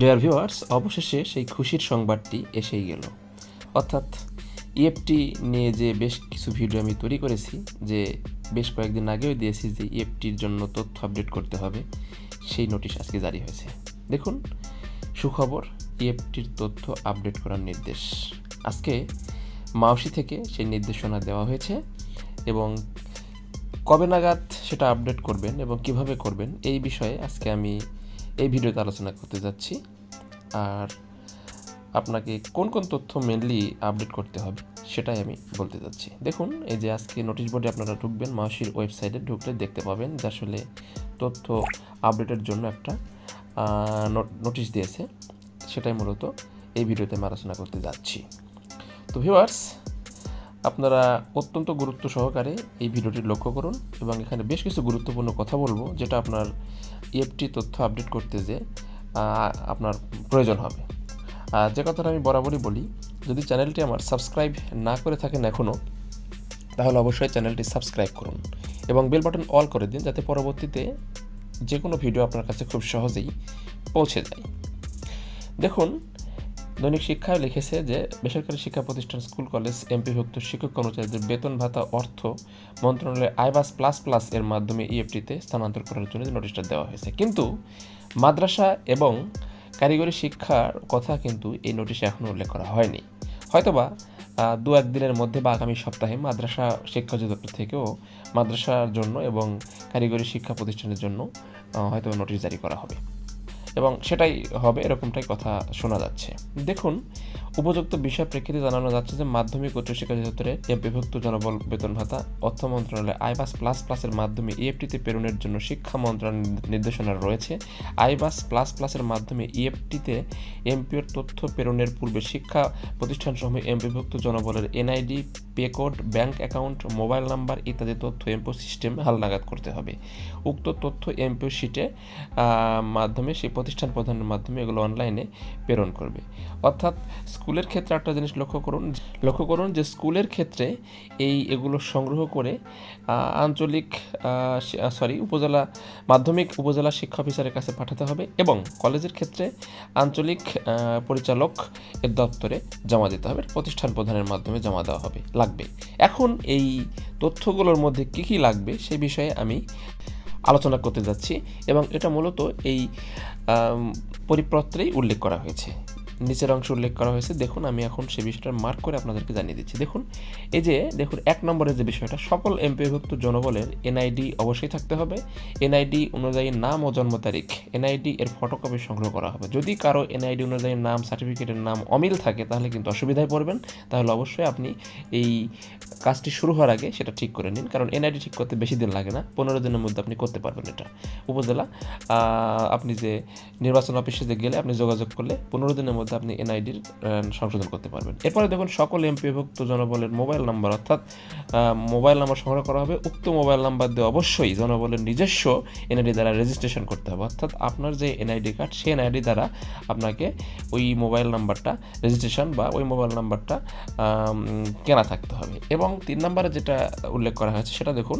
Dear viewers অবশেষে সেই খুশির সংবাদটি এসেই গেল। অর্থাৎ ইএফটি নিয়ে যে বেশ কিছু ভিডিও আমি তৈরি করেছি, যে বেশ কয়েকদিন আগেও দিয়েছি যে ইএফটির জন্য তথ্য আপডেট করতে হবে, সেই নোটিশ আজকে জারি হয়েছে। দেখুন, সুখবর ইএফটির তথ্য আপডেট করার নির্দেশ। আজকে মাউসি থেকে সেই নির্দেশনা দেওয়া হয়েছে এবং কবে নাগাদ সেটা আপডেট করবেন এবং কীভাবে করবেন এই বিষয়ে আজকে আমি এই ভিডিওতে আলোচনা করতে যাচ্ছি। আর আপনাকে কোন কোন তথ্য মেনলি আপডেট করতে হবে, সেটাই আমি বলতে যাচ্ছি। দেখুন, এই যে আজকে নোটিশ বোর্ডে আপনারা ঢুকবেন, মাসির ওয়েবসাইটে ঢুকলে দেখতে পাবেন যে আসলে তথ্য আপডেটের জন্য একটা নোটিশ দিয়েছে। সেটাই মূলত এই ভিডিওতে আমি আলোচনা করতে যাচ্ছি। তো ভিউয়ার্স আপনারা অত্যন্ত গুরুত্ব সহকারে এই ভিডিওটি লক্ষ্য করুন এবং এখানে বেশ কিছু গুরুত্বপূর্ণ কথা বলব, যেটা আপনার ইএফটি তথ্য আপডেট করতে যে আপনার প্রয়োজন হবে। আর যে কথাটা আমি বরাবরই বলি, যদি চ্যানেলটি আমার সাবস্ক্রাইব না করে থাকেন এখনও তাহলে অবশ্যই চ্যানেলটি সাবস্ক্রাইব করুন এবং বেল বাটন অল করে দিন যাতে পরবর্তীতে যে কোনো ভিডিও আপনার কাছে খুব সহজেই পৌঁছে যায়। দেখুন দৈনিক শিক্ষায় লিখেছে যে, বেসরকারি শিক্ষা প্রতিষ্ঠান, স্কুল, কলেজ, এমপিভুক্ত শিক্ষক কর্মচারীদের বেতন, ভাতা, অর্থ মন্ত্রণালয়ের আইবাস প্লাস প্লাস এর মাধ্যমে ইএফটিতে স্থানান্তর করার জন্য নোটিশটা দেওয়া হয়েছে। কিন্তু মাদ্রাসা এবং কারিগরি শিক্ষার কথা কিন্তু এই নোটিশে এখনও উল্লেখ করা হয়নি। হয়তোবা দু একদিনের মধ্যে বা আগামী সপ্তাহে মাদ্রাসা শিক্ষা অধিদপ্তর থেকেও মাদ্রাসার জন্য এবং কারিগরি শিক্ষা প্রতিষ্ঠানের জন্য হয়তো নোটিশ জারি করা হবে। এবং সেটাই হবে এরকমটাই কথা শোনা যাচ্ছে। দেখুন উপযুক্ত বিষয় প্রেক্ষিতে জানানো যাচ্ছে যে মাধ্যমিক উচ্চ শিক্ষা অধিদপ্তরে বিভক্ত জনবল বেতন ভাতা অর্থ মন্ত্রণালয়ে আইবাস প্লাস প্লাসের মাধ্যমে ইএফটিতে প্রেরণের জন্য শিক্ষা মন্ত্রণালয়ের নির্দেশনা রয়েছে। আইবাস প্লাস প্লাসের মাধ্যমে ইএফটিতে এমপিওর তথ্য প্রেরণের পূর্বে শিক্ষা প্রতিষ্ঠানসমূহে এমপিভুক্ত জনবলের NID pay code, bank account, mobile number ইত্যাদি তথ্য এমপিও সিস্টেম হালনাগাদ করতে হবে। উক্ত তথ্য এমপিও শিটে মাধ্যমে সেই প্রতিষ্ঠান প্রধানের মাধ্যমে এগুলো অনলাইনে প্রেরণ করবে। অর্থাৎ স্কুলের ক্ষেত্রে একটা জিনিস লক্ষ্য করুন লক্ষ্য করুন যে স্কুলের ক্ষেত্রে এই এগুলো সংগ্রহ করে আঞ্চলিক সরি উপজেলা, মাধ্যমিক, উপজেলা শিক্ষা অফিসারের কাছে পাঠাতে হবে এবং কলেজের ক্ষেত্রে আঞ্চলিক পরিচালক এর দপ্তরে জমা দিতে হবে, প্রতিষ্ঠান প্রধানের মাধ্যমে জমা দেওয়া হবে, লাগবে। এখন এই তথ্যগুলোর মধ্যে কী কী লাগবে সেই বিষয়ে আমি আলোচনা করতে যাচ্ছি এবং এটা মূলত এই পরিপত্রেই উল্লেখ করা হয়েছে। নিচের অংশ উল্লেখ করা হয়েছে। দেখুন, আমি এখন সেই বিষয়টা মার্ক করে আপনাদেরকে জানিয়ে দিচ্ছি। দেখুন, এই যে, দেখুন, এক নম্বরের যে বিষয়টা, সকল এমপিভুক্ত জনবলের এনআইডি অবশ্যই থাকতে হবে। এনআইডি অনুযায়ী নাম ও জন্ম তারিখ এনআইডি এর ফটোকপি সংগ্রহ করা হবে। যদি কারও এনআইডি অনুযায়ী নাম সার্টিফিকেটের নাম অমিল থাকে, তাহলে কিন্তু অসুবিধায় পড়বেন। তাহলে অবশ্যই আপনি এই কাজটি শুরু হওয়ার আগে সেটা ঠিক করে নিন, কারণ এনআইডি ঠিক করতে বেশি দিন লাগে না। পনেরো দিনের মধ্যে আপনি করতে পারবেন এটা। উপজেলা আপনি যে নির্বাচন অফিসে যে গেলে আপনি যোগাযোগ করলে পনেরো দিনের মধ্যে আপনি এনআইডির সংশোধন করতে পারবেন। এরপরে দেখুন, সকল এমপিভুক্ত জনবলের মোবাইল নাম্বার, অর্থাৎ মোবাইল নাম্বার সংগ্রহ করা হবে। উক্ত মোবাইল নাম্বার দিয়ে অবশ্যই জনবলের নিজস্ব এনআইডি দ্বারা রেজিস্ট্রেশন করতে হবে। অর্থাৎ আপনার যে এনআইডি কার্ড সেই এনআইডি দ্বারা আপনাকে ওই মোবাইল নাম্বারটা রেজিস্ট্রেশন বা ওই মোবাইল নাম্বারটা কেনা থাকতে হবে। এবং তিন নম্বরে যেটা উল্লেখ করা হয়েছে, সেটা দেখুন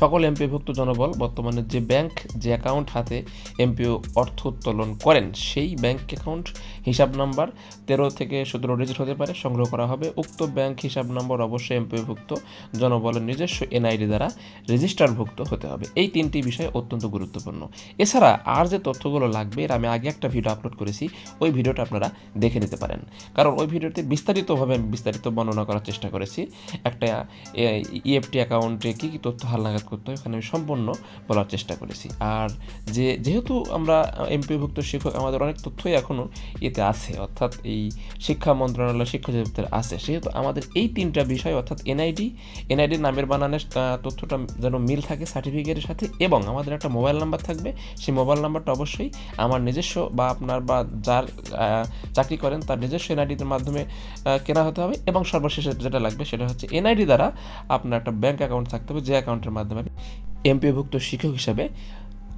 সকল এমপিভুক্ত জনবল বর্তমানে যে ব্যাংক, যে অ্যাকাউন্ট হাতে এমপিও অর্থ উত্তোলন করেন, সেই ব্যাংক অ্যাকাউন্ট হিসাব নাম্বার তেরো থেকে সতেরো ডিজিট হতে পারে, সংগ্রহ করা হবে। উক্ত ব্যাংক হিসাব নম্বর অবশ্যই এমপিওভুক্ত জনবলের নিজস্ব এনআইডি দ্বারা রেজিস্টারভুক্ত হতে হবে। এই তিনটি বিষয় অত্যন্ত গুরুত্বপূর্ণ। এছাড়া আর যে তথ্যগুলো লাগবে, এর আমি আগে একটা ভিডিও আপলোড করেছি, ওই ভিডিওটা আপনারা দেখে নিতে পারেন। কারণ ওই ভিডিওতে বিস্তারিতভাবে আমি বিস্তারিত বর্ণনা করার চেষ্টা করেছি। একটা ইএফটি অ্যাকাউন্টে কী কী তথ্য হালনাগাদ করতে হয়, এখানে আমি সম্পূর্ণ বলার চেষ্টা করেছি। আর যে, যেহেতু আমরা এমপিভুক্ত শিক্ষক, আমাদের অনেক তথ্যই এখনও এতে আছে, অর্থাৎ এই শিক্ষা মন্ত্রণালয় শিক্ষা অধিদপ্তরে আছে। সেহেতু আমাদের এই তিনটা বিষয়, অর্থাৎ এনআইডি এনআইডি নামের বানানের তথ্যটা যেন মিল থাকে সার্টিফিকেটের সাথে, এবং আমাদের একটা মোবাইল নাম্বার থাকবে, সেই মোবাইল নাম্বারটা অবশ্যই আমার নিজস্ব বা আপনার বা যার চাকরি করেন, তার নিজস্ব এনআইডির মাধ্যমে কেনা হতে হবে, এবং সর্বশেষে যেটা লাগবে সেটা হচ্ছে এনআইডি দ্বারা আপনার একটা ব্যাংক অ্যাকাউন্ট থাকতে হবে, যে অ্যাকাউন্টের মাধ্যমে এমপিভুক্ত শিক্ষক হিসাবে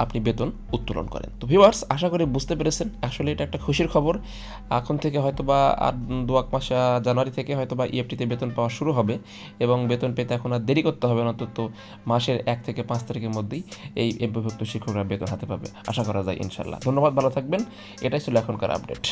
আপনি বেতন উত্তোলন করেন। তো ভিউয়ার্স আশা করি বুঝতে পেরেছেন। আসলে এটা একটা খুশির খবর। এখন থেকে হয়তো বা আর দু এক মাস জানুয়ারি থেকে হয়তো বা ইএফটিতে বেতন পাওয়া শুরু হবে এবং বেতন পেতে এখন আর দেরি করতে হবে না। অন্তত মাসের এক থেকে পাঁচ তারিখের মধ্যেই এই এমপিভুক্ত শিক্ষকরা বেতন হাতে পাবে। আশা করা যায় ইনশাল্লাহ ধন্যবাদ, ভালো থাকবেন। এটাই ছিল এখনকার আপডেট।